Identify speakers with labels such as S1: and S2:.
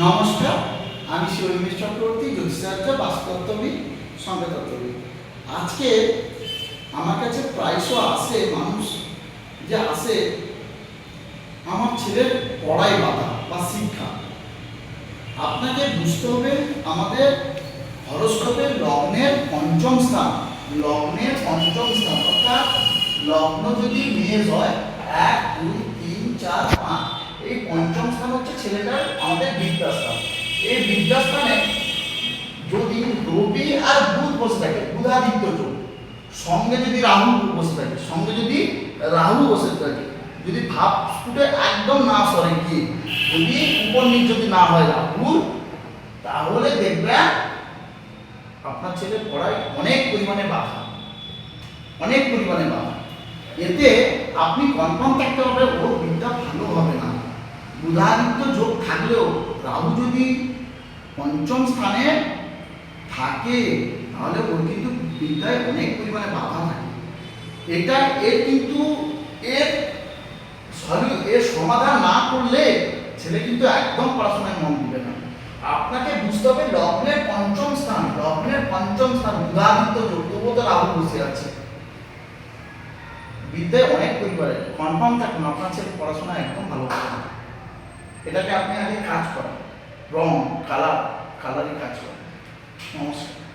S1: নমস্কার, আমি শিবরমেশ চক্রবর্তী, জ্যোতিষাচার্য, বাস্তুতত্ত্ববিদ সংকেতত্ত্ববিদ আজকে আমার কাছে প্রায়শ আসে মানুষ যে আসে আমার ছেলের পড়াই বাধা বা শিক্ষা। আপনাকে বুঝতে হবে আমাদের হরস্কোপের লগ্নের পঞ্চম স্থান, লগ্নের পঞ্চম স্থান, অর্থাৎ লগ্ন যদি মেষ হয়, এক, দুই তিন চার পাঁচ এই পঞ্চম স্থান হচ্ছে ছেলেটার আমাদের বিদ্যাস্থান এই বিদ্যাস্থানে যদি রবি আর বুধ বসে থাকে, বুধাদিত্য যোগ, সঙ্গে যদি রাহু বসে থাকে, সঙ্গে যদি রাহু বসে থাকে, যদি ভাব স্ফুটে একদম না সরে গিয়ে, যদি উপর নিচ যদি না হয় রাহুর, তাহলে দেখবেন আপনার ছেলে পড়ায় অনেক পরিমাণে বাধা। অনেক পরিমাণে বাধা। এতে আপনি কনফার্ম থাকতে হবে, ওর বিদ্যা ভালো হবে না বুধাদিত্য যোগ থাকলেও রাহু যদি পঞ্চম স্থানে থাকে, তাহলে ওর কিন্তু বিদ্যায় অনেক পরিমাণে বাধা থাকে। এটা এর কিন্তু এর এর সমাধান না করলে ছেলে কিন্তু একদম পড়াশোনায় মন দিবে না। আপনাকে বুঝতে হবে লগ্নের পঞ্চম স্থান, লগ্নের পঞ্চম স্থান বুধাদিত্য যোগ তবুও রাহু বসে আছে। বিদ্যায় অনেক পরিবারে কনফার্ম থাকুন, আপনার ছেলে পড়াশোনা একদম ভালো এটাকে আপনি আগে কাজ করেন। রং কালার কালারই কাজ করে। নমস্কার